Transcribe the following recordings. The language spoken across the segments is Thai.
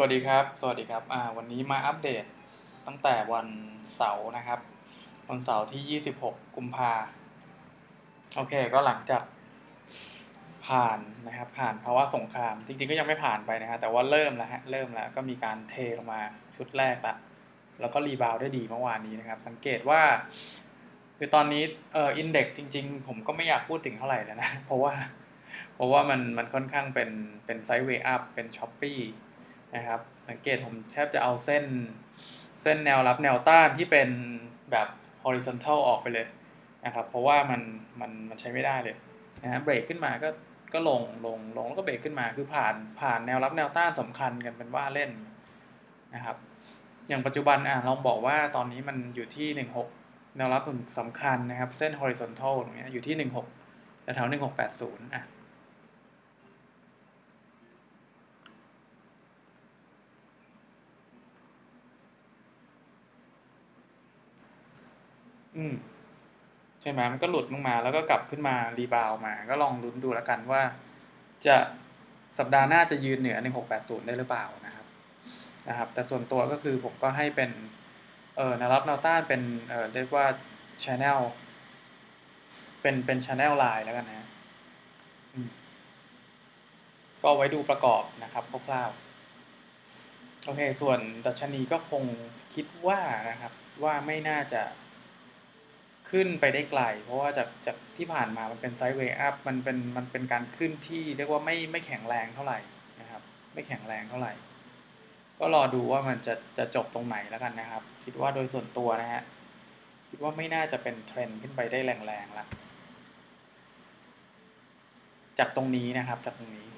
วัสดีครับ สวัสดีครับ อ่า วันนี้มาอัปเดตตั้งแต่วันเสาร์นะครับ วันเสาร์ที่ 26 กุมภาโอเค ก็หลังจากผ่านนะครับ ผ่านภาวะสงคราม จริงๆ ก็ยังไม่ผ่านไปนะฮะ แต่ว่าเริ่มแล้วฮะ เริ่มแล้ว ก็มีการเทลงมาชุดแรกละ แล้วก็รีบาวได้ดีเมื่อวานนี้นะครับ สังเกตว่า คือตอนนี้ เอ่อ อินเด็กซ์จริง ๆ ผมก็ไม่อยากพูดถึงเท่าไหร่แล้วนะ เพราะว่า เพราะว่ามัน มันค่อนข้างเป็น เป็นไซด์เวย์อัพ เป็นช้อปปี้ นะครับสังเกตผมแทบจะเอาเส้นเส้นแนวรับแนวต้านที่เป็นแบบ horizontal ออกไปเลยนะครับ เพราะว่ามันมันมันใช้ไม่ได้เลยนะฮะเบรกขึ้นมาก็ก็ลงลงลงแล้วก็เบรกขึ้นมาคือผ่านผ่านแนวรับแนวต้านสำคัญกันเป็นว่าเล่นนะครับ อย่างปัจจุบันอะลองบอกว่าตอนนี้มันอยู่ที่ 16 แนวรับสำคัญนะครับ เส้น horizontal ตรงนี้อยู่ที่ 16แถวๆ1680อะ อืมใช่ไหมมันก็หลุดลงมา แล้วก็กลับขึ้นมารีบาวมา ก็ลองลุ้นดูแล้วกันว่า จะสัปดาห์หน้าจะยืนเหนือ 1680 ได้หรือเปล่านะครับ นะครับ แต่ส่วนตัวก็คือผมก็ให้เป็นเออแนวรับแนวต้านเป็นเออเรียกว่า channel เป็นเป็น channel line แล้วกันนะก็ไว้ดูประกอบนะครับคร่าวๆโอเค ส่วนดัชนีก็คงคิดว่านะครับ ว่าไม่น่าจะ ขึ้นไปได้ไกล เพราะว่าจากจากที่ผ่านมามันเป็นไซด์เวย์อัพมันเป็นมันเป็นการขึ้นที่เรียกว่าไม่ไม่แข็งแรงเท่าไหร่นะครับ ไม่แข็งแรงเท่าไหร่ ก็รอดูว่ามันจะจะจบตรงไหนแล้วกันนะครับ คิดว่าโดยส่วนตัวนะฮะคิดว่าไม่น่าจะเป็นเทรนด์ขึ้นไปได้แรงๆละจากตรงนี้นะครับจากตรงนี้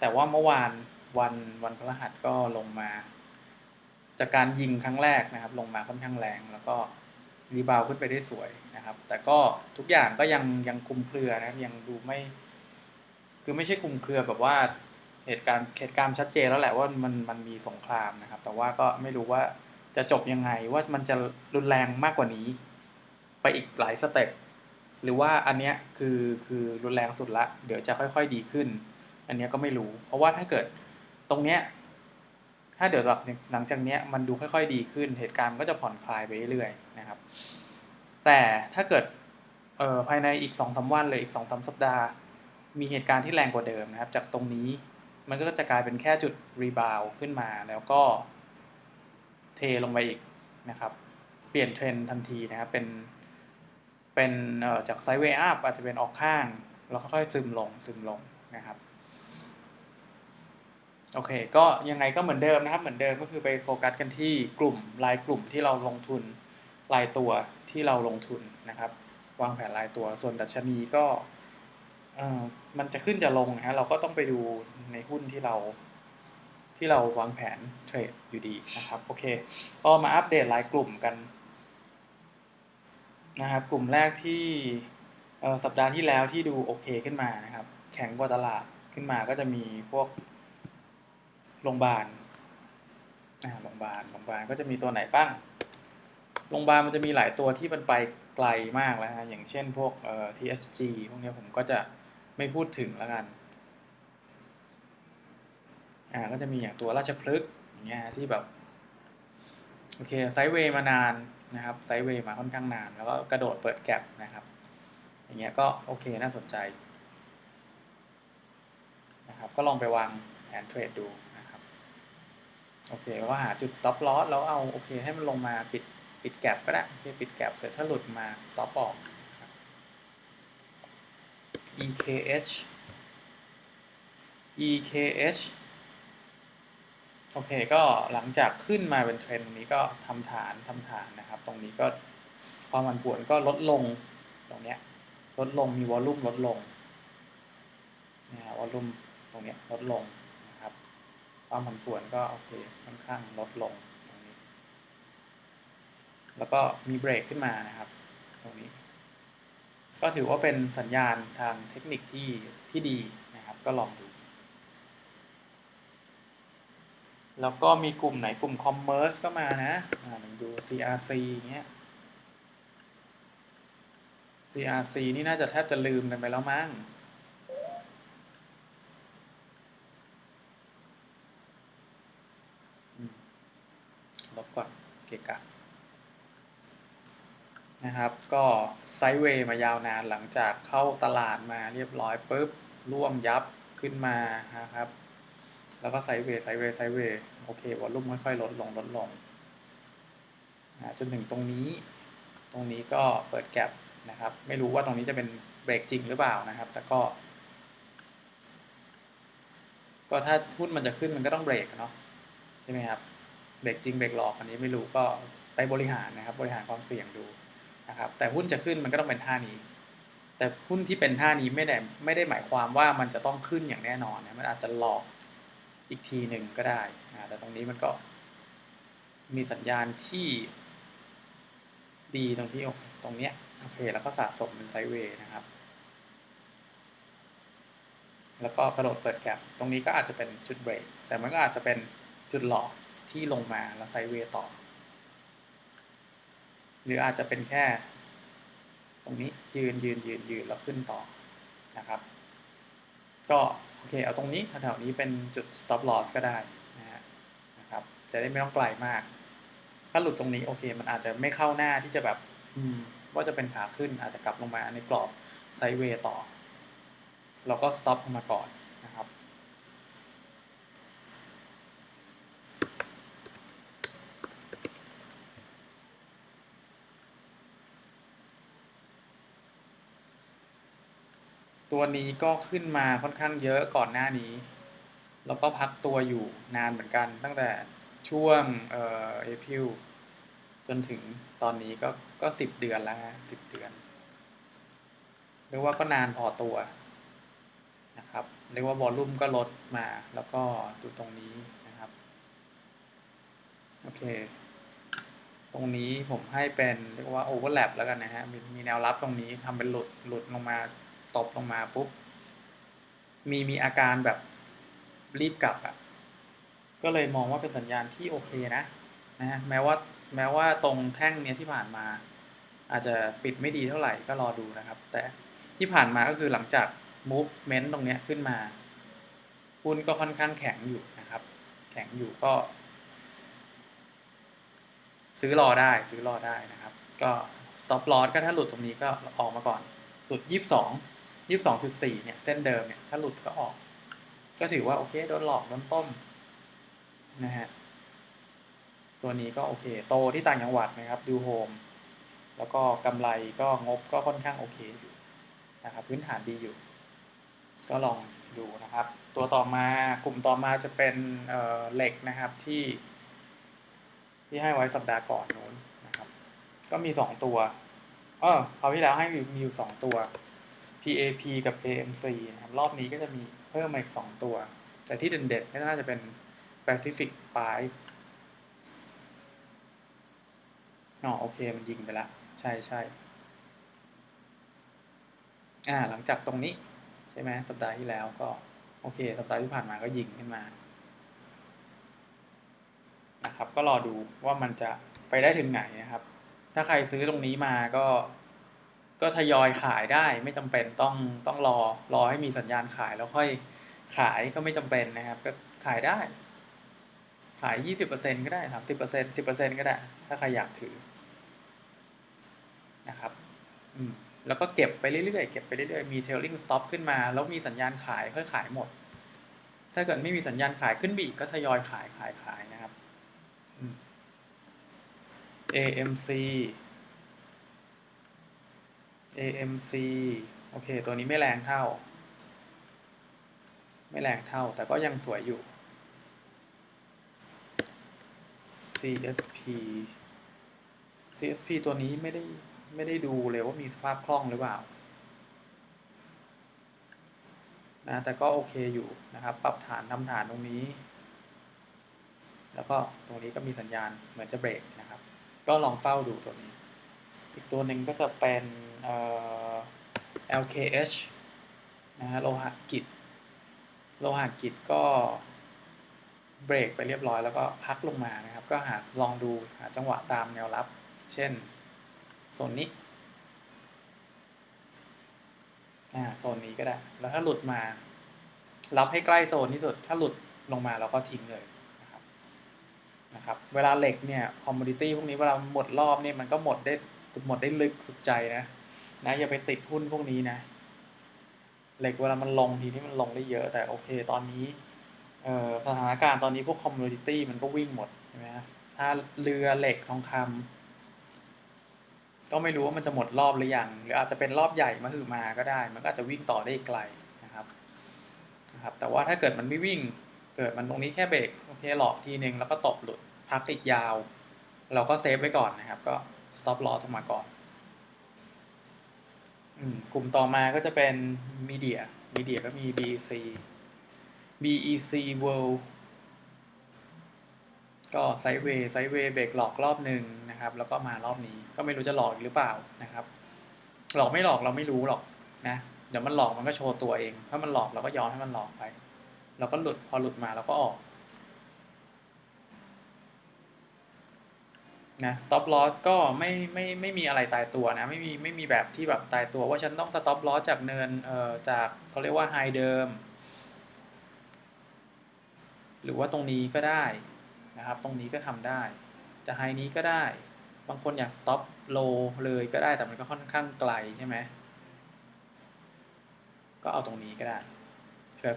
แต่ว่าเมื่อวานวันวันพฤหัสก็ลงมา จากการยิงครั้งแรกนะครับ ลงมาค่อนข้างแรงแล้วก็ รีบาวขึ้นไปได้สวยนะครับ แต่ก็ทุกอย่างก็ยังยังคุมเครือนะครับยังดูไม่ คือไม่ใช่คุมเครือแบบว่าเหตุการณ์เหตุการณ์ชัดเจนแล้วแหละว่ามันมันมีสงครามนะครับ แต่ว่าก็ไม่รู้ว่าจะจบยังไงว่ามันจะรุนแรงมากกว่านี้ ไปอีกหลายสเต็ปหรือว่าอันเนี้ยคือคือรุนแรงสุดละ เดี๋ยวจะค่อย ๆ ดีขึ้น อันเนี้ยก็ไม่รู้ เพราะว่าถ้าเกิดตรงเนี้ย ถ้าเดี๋ยวหลังจากนี้มันดูค่อยๆ ดีขึ้น เหตุการณ์ก็จะผ่อนคลายไปเรื่อยๆนะครับ แต่ถ้าเกิดเอ่อภายในอีกสองสาวันเลยอีกสองสาสัปดาห์ มีเหตุการณ์ที่แรงกว่าเดิมนะครับ จากตรงนี้มันก็จะกลายเป็นแค่จุดรีบาวขึ้นมา แล้วก็เทลงไปอีกนะครับ เปลี่ยนเทรนทันทีนะครับ เป็นเป็นจากไซด์เวย์อัพอาจจะเป็นออกข้าง แล้วค่อยๆซึมลงซึมลงนะครับ โอเค ก็ยังไงก็เหมือนเดิมนะครับ เหมือนเดิมก็คือไปโฟกัสกันที่กลุ่มรายกลุ่มที่เราลงทุนรายตัวที่เราลงทุนนะครับ วางแผนรายตัว ส่วนดัชนีก็มันจะขึ้นจะลงนะฮะเราก็ต้องไปดูในหุ้นที่เรา ที่เราวางแผนเทรดอยู่ดีนะครับโอเค ก็มาอัปเดตรายกลุ่มกันนะครับกลุ่มแรกที่สัปดาห์ที่แล้วที่ดูโอเคขึ้นมานะครับ แข็งกว่าตลาดขึ้นมาก็จะมีพวก โรงพยาบาลโรงพยาบาลโรงพยาบาลก็จะมีตัวไหนบ้างโรงพยาบาลมันจะมีหลายตัวที่มันไปไกลมากแล้วฮะอย่างเช่นพวกเอ่อ TSG พวกนี้ผมก็จะไม่พูดถึงแล้วกันอ่าก็จะมีอย่างตัวราชพฤกษ์อย่างเงี้ยที่แบบโอเคไซด์เวย์มานานนะครับไซด์เวย์มาค่อนข้างนาน แล้วก็กระโดดเปิดแก็บนะครับ อย่างเงี้ยก็โอเคน่าสนใจนะครับก็ลองไปวางแผนเทรดดู โอเคก็หาจุด stop loss แล้วเอาโอเคให้มันลงมาปิดปิดแก็บก็ได้โอเคปิดแก็บเสร็จถ้าหลุดมา stop ออก EKH EKH โอเคก็หลังจากขึ้นมาเป็นเทรนด์นี้ก็ทำฐานทำฐานนะครับ ตรงนี้ก็ความผันผวนก็ลดลงตรงเนี้ยลดลงมีวอลลุ่มลดลงนะวอลลุ่มตรงเนี้ยลดลง ความผันผวนก็โอเคค่อนข้างลดลงตรงนี้ แล้วก็มีเบรกขึ้นมานะครับ ตรงนี้ ก็ถือว่าเป็นสัญญาณทางเทคนิคที่ที่ดีนะครับ ก็ลองดู แล้วก็มีกลุ่มไหนกลุ่มคอมเมอร์สก็มานะอ่าดู CRC เงี้ย CRC นี่น่าจะแทบจะลืมกันไปแล้วมั้ง เกะกะนะครับ ก็ไซด์เวย์มายาวนานหลังจากเข้าตลาดมาเรียบร้อยปุ๊บร่วมยับขึ้นมานะครับ แล้วก็ไซด์เวย์ไซด์เวย์ไซด์เวย์โอเควอลลุ่มค่อยๆลดลงลดลงนะจนถึงตรงนี้ ตรงนี้ก็เปิดแก็บนะครับ ไม่รู้ว่าตรงนี้จะเป็นเบรกจริงหรือเปล่านะครับ แต่ก็ ก็ถ้าหุ้นมันจะขึ้นมันก็ต้องเบรกเนาะใช่ไหมครับ เบรกจริงเบรกหลอกอันนี้ไม่รู้ก็ไปบริหารนะครับ บริหารความเสี่ยงดูนะครับ แต่หุ้นจะขึ้นมันก็ต้องเป็นท่านี้ แต่หุ้นที่เป็นท่านี้ไม่ได้ไม่ได้หมายความว่ามันจะต้องขึ้นอย่างแน่นอนนะมันอาจจะหลอกอีกทีหนึ่งก็ได้นะแต่ตรงนี้มันก็มีสัญญาณที่ดีตรงที่ตรงเนี้ยโอเคแล้วก็สะสมเป็นไซด์เวย์นะครับ แล้วก็กระโดดเปิดแก็บตรงนี้ก็อาจจะเป็นจุดเบรกแต่มันก็อาจจะเป็นจุดหลอก ที่ลงมาแล้วไซเวย์ต่อ หรืออาจจะเป็นแค่ ตรงนี้ยืนยืนยืนยืนแล้วขึ้นต่อนะครับ ก็โอเคเอาตรงนี้แถวๆนี้เป็นจุด stop loss ก็ได้นะฮะนะครับ จะได้ไม่ต้องไกลมาก ถ้าหลุดตรงนี้โอเค มันอาจจะไม่เข้าหน้าที่จะแบบ อืมว่าจะเป็นขาขึ้นอาจจะกลับลงมาในกรอบไซเวย์ต่อ เราก็ stop ลงมาก่อนนะครับ ตัวนี้ก็ขึ้นมาค่อนข้างเยอะก่อนหน้านี้ แล้วก็พักตัวอยู่นานเหมือนกัน ตั้งแต่ช่วงเอ่อเอพิลจนถึงตอนนี้ก็ก็สิบเดือนแล้วฮะสิบเดือนเรียกว่าก็นานพอตัวนะครับเรียกว่าวอลลุ่มก็ลดมาแล้วก็ดูตรงนี้นะครับโอเค ตรงนี้ผมให้เป็นเรียกว่าโอเวอร์แลปแล้วกันนะฮะมีมีแนวรับตรงนี้ทำเป็นหลุดหลุดลงมา ตบลงมาปุ๊บ มีมีอาการแบบรีบกลับอะ่ะ ก็เลยมองว่าเป็นสัญญาณที่โอเคนะนะฮะแม้ว่าแม้ว่าตรงแท่งเนี้ยที่ผ่านมา อาจจะปิดไม่ดีเท่าไหร่ก็รอดูนะครับ แต่ที่ผ่านมาก็คือหลังจาก movement ตรงเนี้ยขึ้นมาหุ้นก็ค่อนข้างแข็งอยู่นะครับ แข็งอยู่ก็ ซื้อรอได้ซื้อรอได้นะครับ ก็ stop loss ก็ถ้าหลุดตรงนี้ก็ออกมาก่อน หลุดยี่สิบสอง ยี่สิบสองจุดสี่เนี่ย เส้นเดิมเนี่ย ถ้าหลุดก็ออก ก็ถือว่าโอเค โดนหลอกโดนต้ม นะฮะ ตัวนี้ก็โอเค โตที่ต่างจังหวัดนะครับ ดูโฮม แล้วก็กำไรก็งบก็ค่อนข้างโอเคอยู่นะครับ พื้นฐานดีอยู่ ก็ลองดูนะครับ ตัวต่อมากลุ่มต่อมาจะเป็นเเหล็กนะครับที่ที่ให้ไว้สัปดาห์ก่อนนู้นนะครับ ก็มีสองตัว เออคราวที่แล้วให้มีอยู่สองตัว PAP กับ AMC นะครับรอบนี้ก็จะมีเพิ่มมาอีกสองตัว แต่ที่เด่นๆก็น่าจะเป็น Pacific p i อ๋อโอเคมันยิงไปละ ใช่ใช่อ่าหลังจากตรงนี้ ใช่ไหมสัปดาห์ที่แล้วก็ โอเค สัปดาห์ที่ผ่านมาก็ยิงขึ้นมา นะครับ ก็รอดูว่ามันจะไปได้ถึงไหนนะครับ ถ้าใครซื้อตรงนี้มาก็ ก็ทยอยขายได้ไม่จำเป็นต้องต้องรอรอให้มีสัญญาณขายแล้วค่อยขายก็ไม่จำเป็นนะครับ ก็ขายได้ ขายยี่สิบเปอร์เซ็นก็ได้สามสิบเปอร์เซ็นสิบเปอร์เซ็นก็ได้ ถ้าใครอยากถือนะครับ อืมแล้วก็เก็บไปเรื่อยๆเก็บไปเรื่อยๆมี trailing stop ขึ้นมา แล้วมีสัญญาณขายค่อยขายหมด ถ้าเกิดไม่มีสัญญาณขายขึ้นบีกก็ทยอยขายขายขายนะครับอืม AMC AMC โอเค ตัวนี้ไม่แรงเท่า ไม่แรงเท่า แต่ก็ยังสวยอยู่ CSP CSP ตัวนี้ไม่ได้ไม่ได้ดูเลยว่ามีสภาพคล่องหรือเปล่า นะ แต่ก็โอเคอยู่นะครับ ปรับฐานทำฐานตรงนี้ แล้วก็ตรงนี้ก็มีสัญญาณเหมือนจะเบรกนะครับ ก็ลองเฝ้าดูตัวนี้ อีกตัวหนึ่งก็จะเป็น LKH นะฮะโลหะกิจ โลหะกิจก็เบรกไปเรียบร้อยแล้วก็พักลงมานะครับ ก็หาลองดูหาจังหวะตามแนวรับ เช่นโซนนี้อ่าโซนนี้ก็ได้ แล้วถ้าหลุดมา รับให้ใกล้โซนที่สุด ถ้าหลุดลงมาเราก็ทิ้งเลยนะครับนะครับ เวลาเหล็กเนี่ยคอมมูนิตี้พวกนี้เวลาหมดรอบเนี่ยมันก็หมดได้หมดได้ลึกสุดใจนะ นะอย่าไปติดหุ้นพวกนี้นะ เหล็กเวลามันลงทีนี้มันลงได้เยอะ แต่โอเคตอนนี้เออสถานการณ์ตอนนี้พวกคอมมูนิตี้มันก็วิ่งหมดใช่ไหมฮะถ้าเรือเหล็กทองคำก็ไม่รู้ว่ามันจะหมดรอบหรือยังหรืออาจจะเป็นรอบใหญ่มาคือมาก็ได้ มันก็อาจจะวิ่งต่อได้ไกลนะครับนะครับ แต่ว่าถ้าเกิดมันไม่วิ่ง เกิดมันตรงนี้แค่เบรกโอเคหลอกทีนึงแล้วก็ตบหลุดพักอีกยาว เราก็เซฟไว้ก่อนนะครับ ก็ stop loss ออกมาก่อน กลุ่มต่อมาก็จะเป็นมีเดียมีเดียก็มี BEC BEC World ก็ไซด์เวย์ไซด์เวย์เบรกหลอกรอบหนึ่งนะครับ แล้วก็มารอบนี้ก็ไม่รู้จะหลอกอีกหรือเปล่านะครับ หลอกไม่หลอกเราไม่รู้หรอกนะ เดี๋ยวมันหลอกมันก็โชว์ตัวเอง ถ้ามันหลอกเราก็ยอมให้มันหลอกไป เราก็หลุดพอหลุดมาเราก็ออก นะ stop loss ก็ไม่ไม่ไม่มีอะไรตายตัวนะ ไม่มีไม่มีแบบที่แบบตายตัวว่าฉันต้อง stop loss จากเนินเอ่อจากเขาเรียกว่า high เดิม หรือว่าตรงนี้ก็ได้นะครับ ตรงนี้ก็ทำได้ จะ high นี้ก็ได้ บางคนอยาก stop low เลยก็ได้แต่มันก็ค่อนข้างไกลใช่ไหมก็เอาตรงนี้ก็ได้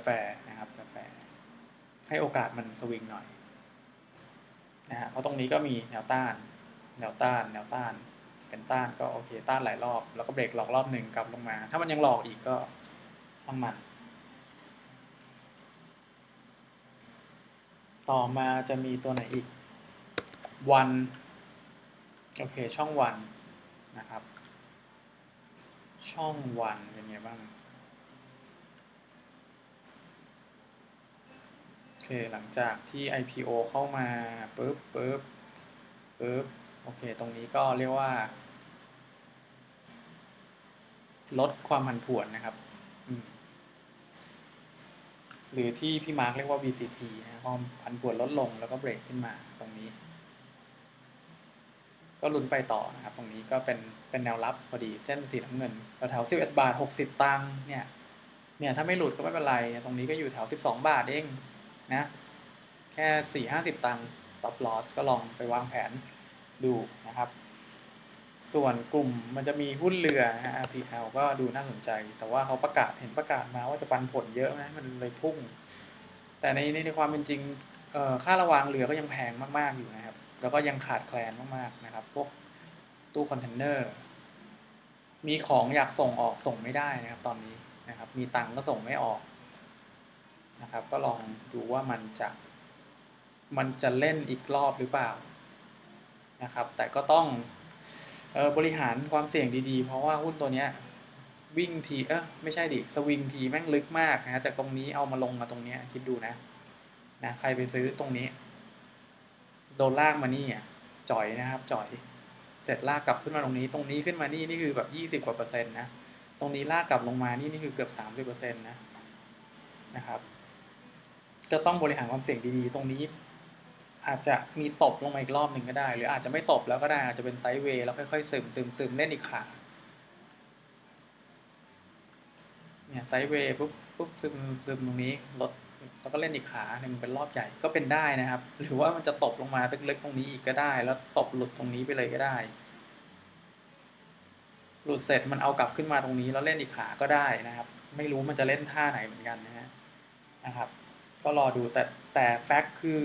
แฟร์นะครับแฟร์ให้โอกาสมันสวิงหน่อยนะฮะเพราะตรงนี้ก็มีแนวต้าน แนวต้าน แนวต้าน เป็นต้านก็โอเค ต้านหลายรอบ แล้วก็เบรกหลอกรอบหนึ่งกลับลงมา ถ้ามันยังหลอกอีกก็ต้องมัน ต่อมาจะมีตัวไหนอีก วัน โอเค ช่องวันนะครับ ช่องวันเป็นไงบ้าง โอเค หลังจากที่ IPO เข้ามาปุ๊บปุ๊บปุ๊บ โอเค ตรงนี้ก็เรียกว่า ลดความผันผวนนะครับ หรือที่พี่มาร์กเรียกว่า VCP นะความผันผวนลดลงแล้วก็เบรกขึ้นมาตรงนี้ ก็ลุ้นไปต่อนะครับ ตรงนี้ก็เป็นเป็นแนวรับพอดีเส้นสีน้ำเงินแถว11 บาท 60 ตังค์เนี่ย เนี่ยถ้าไม่หลุดก็ไม่เป็นไร ตรงนี้ก็อยู่แถว 12 บาทเองนะ แค่สี่ห้าสิบตังค์ stop loss ก็ลองไปวางแผน ดูนะครับ ส่วนกลุ่มมันจะมีหุ้นเรือนะฮะ RCL ก็ดูน่าสนใจ แต่ว่าเขาประกาศเห็นประกาศมาว่าจะปันผลเยอะนะมันเลยพุ่ง แต่ในในในความเป็นจริงค่าระวางเรือก็ยังแพงมาก ๆ อยู่นะครับ แล้วก็ยังขาดแคลนมาก ๆ นะครับ พวกตู้คอนเทนเนอร์ มีของอยากส่งออกส่งไม่ได้นะครับ ตอนนี้นะครับ มีตังค์ก็ส่งไม่ออกนะครับ ก็ลองดูว่ามันจะ มันจะเล่นอีกรอบหรือเปล่า นะครับ แต่ก็ต้องออบริหารความเสี่ยงดีๆ เพราะว่าหุ้นตัวเนี้ยวิ่งทีเออไม่ใช่ดิสวิงทีแม่งลึกมากนะจากตรงนี้เอามาลงมาตรงเนี้ยคิดดูนะนะใครไปซื้อตรงนี้ โดนลากมานี่อะจ่อยนะครับ จ่อย เสร็จลากกลับขึ้นมาตรงนี้ ตรงนี้ขึ้นมานี่นี่คือแบบยี่สิบกว่าเปอร์เซ็นต์นะตรงนี้ลากกลับลงมานี่นี่คือเกือบสามสิบเปอร์เซ็นต์นะนะครับ จะต้องบริหารความเสี่ยงดีๆ ตรงนี้ อาจจะมีตบลงมาอีกรอบหนึ่งก็ได้ หรืออาจจะไม่ตบแล้วก็ได้อาจจะเป็นไซด์เวย์แล้วค่อยๆซึมซึมซึมเล่นอีกขาเนี่ยไซด์เวย์ปุ๊บปุ๊บซึมซึมตรงนี้ลดแล้วก็เล่นอีกขาหนึ่งเป็นรอบใหญ่ก็เป็นได้นะครับ หรือว่ามันจะตบลงมาลึกๆตรงนี้อีกก็ได้ แล้วตบหลุดตรงนี้ไปเลยก็ได้ หลุดเสร็จมันเอากลับขึ้นมาตรงนี้แล้วเล่นอีกขาก็ได้นะครับ ไม่รู้มันจะเล่นท่าไหนเหมือนกันนะฮะนะครับ ก็รอดูแต่แต่แฟกต์คือ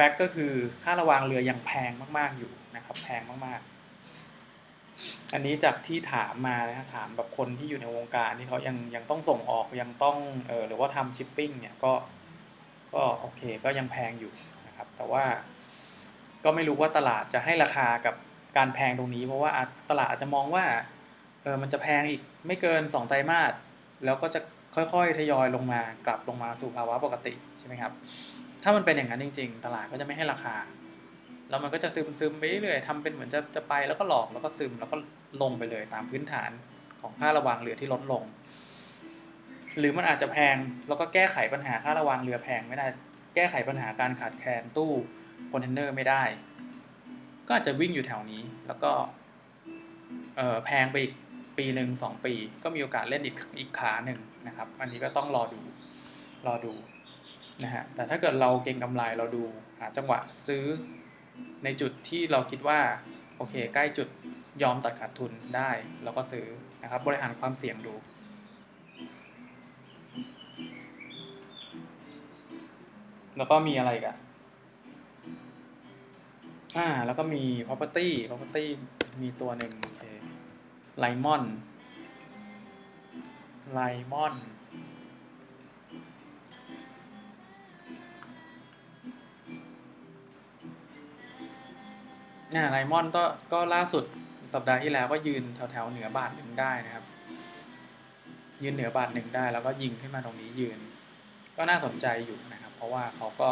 ฟกต์ก็คือค่าระวางเรือยังแพงมากๆอยู่นะครับ แพงมากๆ อันนี้จากที่ถามมานะถามแบบคนที่อยู่ในวงการที่เขายังยังต้องส่งออกยังต้องเออหรือว่าทำชิปปิ้งเนี่ยก็ก็โอเคก็ยังแพงอยู่นะครับ แต่ว่าก็ไม่รู้ว่าตลาดจะให้ราคากับการแพงตรงนี้ เพราะว่าตลาดอาจจะมองว่าเออมันจะแพงอีกไม่เกินสองไตรมาสแล้วก็จะค่อยๆ ทยอยลงมากลับลงมาสู่ภาวะปกติใช่ไหมครับ ถ้ามันเป็นอย่างนั้นจริง ๆ ตลาดก็จะไม่ให้ราคา แล้วมันก็จะซึมซึมไปเรื่อยทำเป็นเหมือนจะจะไปแล้วก็หลอกแล้วก็ซึมแล้วก็ลงไปเลยตามพื้นฐานของค่าระวางเรือที่ลดลง หรือมันอาจจะแพงแล้วก็แก้ไขปัญหาค่าระวางเรือแพงไม่ได้ แก้ไขปัญหาการขาดแคลนตู้คอนเทนเนอร์ไม่ได้ ก็อาจจะวิ่งอยู่แถวนี้แล้วก็เออแพงไปอีกปีหนึ่งสองปี ก็มีโอกาสเล่นอีกอีกขาหนึ่งนะครับ อันนี้ก็ต้องรอดูรอดู นะฮะแต่ถ้าเกิดเราเก็งกำไรเราดูหาจังหวะซื้อในจุดที่เราคิดว่าโอเค ใกล้จุดยอมตัดขาดทุนได้เราก็ซื้อนะครับบริหารความเสี่ยงดูแล้วก็มีอะไรกันอ่า แล้วก็มี property property มีตัวหนึ่งโอเคไลมอนไลมอน น่าไลมอนก็ก็ล่าสุดสัปดาห์ที่แล้วก็ยืนแถวแถวๆเหนือบาทหนึ่งได้นะครับ ยืนเหนือบาทหนึ่งได้ แล้วก็ยิงขึ้นมาตรงนี้ยืน ก็น่าสนใจอยู่นะครับ เพราะว่าเขาก็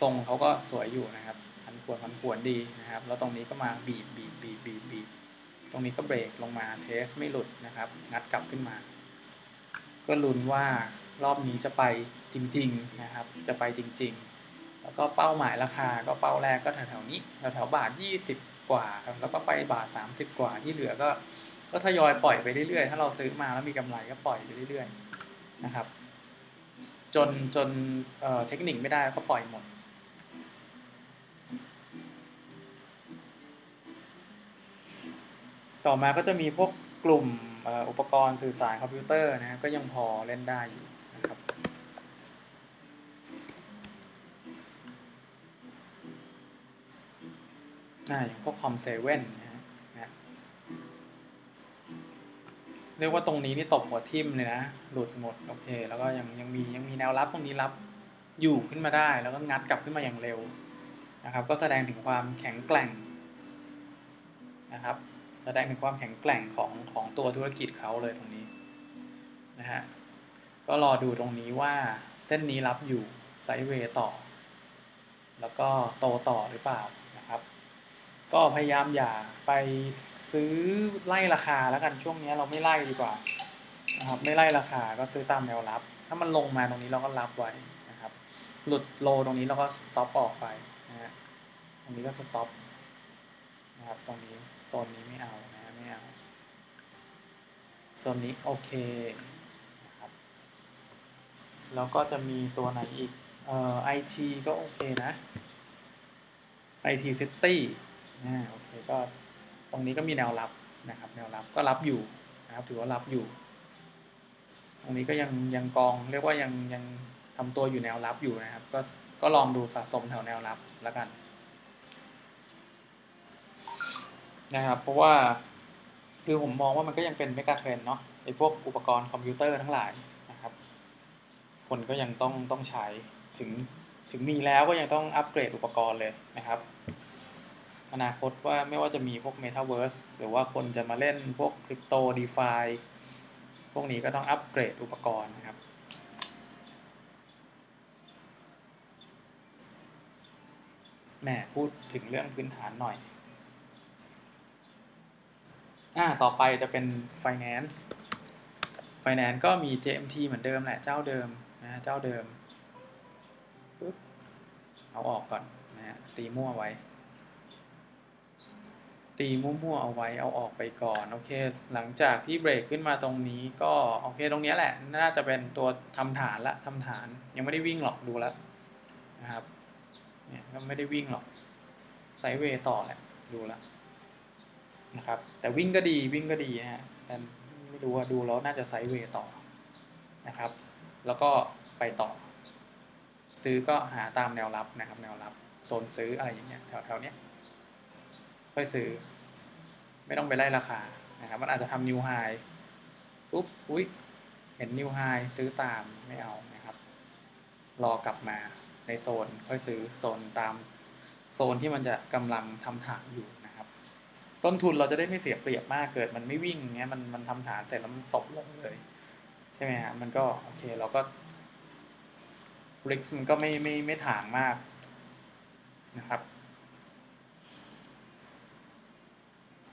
ทรงเขาก็สวยอยู่นะครับพันปวนพันปวนดีนะครับ แล้วตรงนี้ก็มาบีบบีบบีบบีบบีบตรงนี้ก็เบรกลงมาเทสไม่หลุดนะครับ งัดกลับขึ้นมา ก็ลุ้นว่ารอบนี้จะไปจริง ๆนะครับ จะไปจริง ๆ แล้วก็เป้าหมายราคาก็เป้าแรกก็แถวๆนี้แถวๆบาทยี่สิบกว่าครับแล้วก็ไปบาทสามสิบกว่าที่เหลือก็ ก็ทยอยปล่อยไปเรื่อยๆ ถ้าเราซื้อมาแล้วมีกำไรก็ปล่อยไปเรื่อยๆนะครับ จนจนเเทคนิคไม่ได้ก็ปล่อยหมดต่อมาก็จะมีพวกกลุ่มอุปกรณ์สื่อสารคอมพิวเตอร์นะครับก็ยังพอเล่นได้อยู่ อย่างพวกคอมเซเว่นนะฮะเรียกว่าตรงนี้นี่ตบหัวทิ่มเลยนะ หลุดหมดโอเค แล้วก็ยังยังมียังมีแนวรับตรงนี้รับอยู่ขึ้นมาได้ แล้วก็งัดกลับขึ้นมาอย่างเร็วนะครับ ก็แสดงถึงความแข็งแกร่งนะครับ แสดงถึงความแข็งแกร่งของของตัวธุรกิจเขาเลยตรงนี้นะฮะก็รอดูตรงนี้ว่าเส้นนี้รับอยู่ไซด์เวย์ต่อ แล้วก็โตต่อหรือเปล่า ก็พยายามอย่าไปซื้อไล่ราคาแล้วกันช่วงนี้เราไม่ไล่ดีกว่านะครับไม่ไล่ราคาก็ซื้อตามแนวรับ ถ้ามันลงมาตรงนี้เราก็รับไว้นะครับ หลุดโลตรงนี้เราก็สต็อปออกไปนะฮะตรงนี้ก็สต็อปนะครับตรงนี้โซนนี้ไม่เอานะไม่เอาโซนนี้โอเคนะครับแล้วก็จะมีตัวไหนอีกเอ่อไอทีก็โอเคนะ IT City นะโอเคก็ตรงนี้ก็มีแนวรับนะครับ แนวรับก็รับอยู่นะครับ ถือว่ารับอยู่ ตรงนี้ก็ยังยังกองเรียกว่ายังยังทำตัวอยู่แนวรับอยู่นะครับ ก็ก็ลองดูสะสมแถวแนวรับแล้วกัน นะครับ เพราะว่าคือผมมองว่ามันก็ยังเป็นเมกะเทรนเนาะไอ้พวกอุปกรณ์คอมพิวเตอร์ทั้งหลายนะครับ คนก็ยังต้องต้องใช้ถึงถึงมีแล้วก็ยังต้องอัปเกรดอุปกรณ์เลยนะครับ อนาคตว่าไม่ว่าจะมีพวก Metaverse หรือว่าคนจะมาเล่นพวกคริปโตดีฟาพวกนี้ก็ต้องอัปเกรดอุปกรณ์นะครับ แหมพูดถึงเรื่องพื้นฐานหน่อย อ่า ต่อไปจะเป็น Finance Finance ก็มี JMT เหมือนเดิมแหละ เจ้าเดิมนะเจ้าเดิมปุ๊บเอาออกก่อนนะฮะตีมั่วไว้ ตีมั่วๆเอาไว้เอาออกไปก่อนโอเคหลังจากที่เบรกขึ้นมาตรงนี้ก็โอเคตรงนี้แหละน่าจะเป็นตัวทำฐานละทำฐานยังไม่ได้วิ่งหรอกดูแล้วนะครับเนี่ยก็ไม่ได้วิ่งหรอกไซเวย์ต่อแหละดูแล้วนะครับแต่วิ่งก็ดีวิ่งก็ดีนะฮะแต่ไม่รู้ว่าดูแล้วน่าจะไซเวย์ต่อนะครับ แล้วก็ไปต่อ ซื้อก็หาตามแนวรับนะครับ แนวรับโซนซื้ออะไรอย่างเงี้ยแถวๆเนี้ย ค่อยซื้อ ไม่ต้องไปไล่ราคานะครับ มันอาจจะทำนิวไฮปุ๊บอุ้ยเห็นนิวไฮซื้อตามไม่เอานะครับ รอกลับมาในโซนค่อยซื้อโซนตามโซนที่มันจะกำลังทำฐานอยู่นะครับ ต้นทุนเราจะได้ไม่เสียเปรียบมากเกิด มันไม่วิ่งเงี้ยมันมันทำฐานเสร็จแล้วมันตกลงเลย ใช่ไหมฮะมันก็โอเคเราก็ริกมันก็ไม่ไม่ไม่ถางมากนะครับ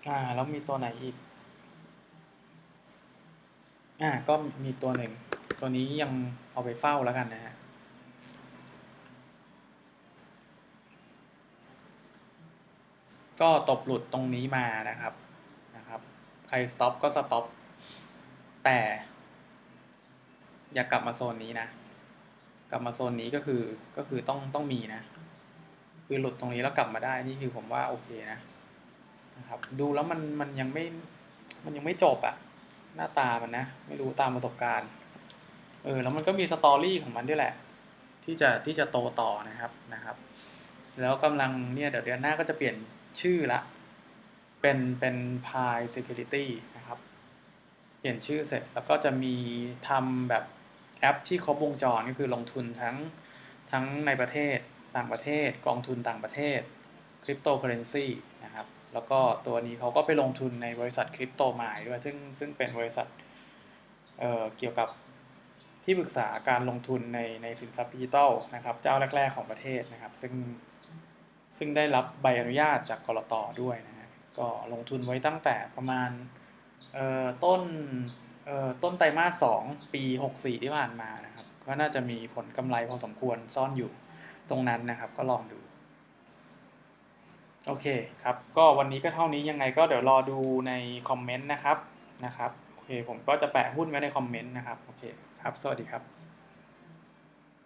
อ่า แล้วมีตัวไหนอีก อ่า ก็มีตัวหนึ่ง ตัวนี้ยังเอาไปเฝ้าแล้วกันนะฮะ ก็ตบหลุดตรงนี้มานะครับ นะครับ ใครสต็อปก็สต็อป แต่ อย่ากลับมาโซนนี้นะ กลับมาโซนนี้ก็คือ ก็คือต้องต้องมีนะ คือหลุดตรงนี้แล้วกลับมาได้ นี่คือผมว่าโอเคนะ นะครับ ดูแล้วมันมันยังไม่มันยังไม่จบอะหน้าตามันนะ ไม่รู้ตามประสบการณ์เออแล้วมันก็มีสตอรี่ของมันด้วยแหละ ที่จะที่จะโตต่อนะครับนะครับ แล้วกำลังเนี่ยเดี๋ยวเดือนหน้าก็จะเปลี่ยนชื่อละเป็นเป็น Pi Security นะครับ เปลี่ยนชื่อเสร็จแล้วก็จะมีทำแบบแอปที่ครบวงจรก็คือลงทุนทั้งทั้งในประเทศต่างประเทศ กองทุนต่างประเทศคริปโตเคอเรนซีนะครับ แล้วก็ตัวนี้เขาก็ไปลงทุนในบริษัทคริปโตมายด้วย ซึ่งซึ่งเป็นบริษัทเอ่อเกี่ยวกับที่ปรึกษาการลงทุนในในสินทรัพย์ดิจิทัลนะครับ เจ้าแรก ๆ ของประเทศนะครับ ซึ่งซึ่งได้รับใบอนุญาตจากกรตด้วยนะฮะก็ลงทุนไว้ตั้งแต่ประมาณเอ่อต้นเอ่อต้นไตรมาสสองปีหกสี่ที่ผ่านมานะครับ ก็น่าจะมีผลกำไรพอสมควรซ่อนอยู่ตรงนั้นนะครับ ก็ลองดู โอเคครับ ก็วันนี้ก็เท่านี้ยังไงก็เดี๋ยวรอดูในคอมเมนต์นะครับนะครับ โอเคผมก็จะแปะหุ้นไว้ในคอมเมนต์นะครับ โอเคครับ สวัสดีครับ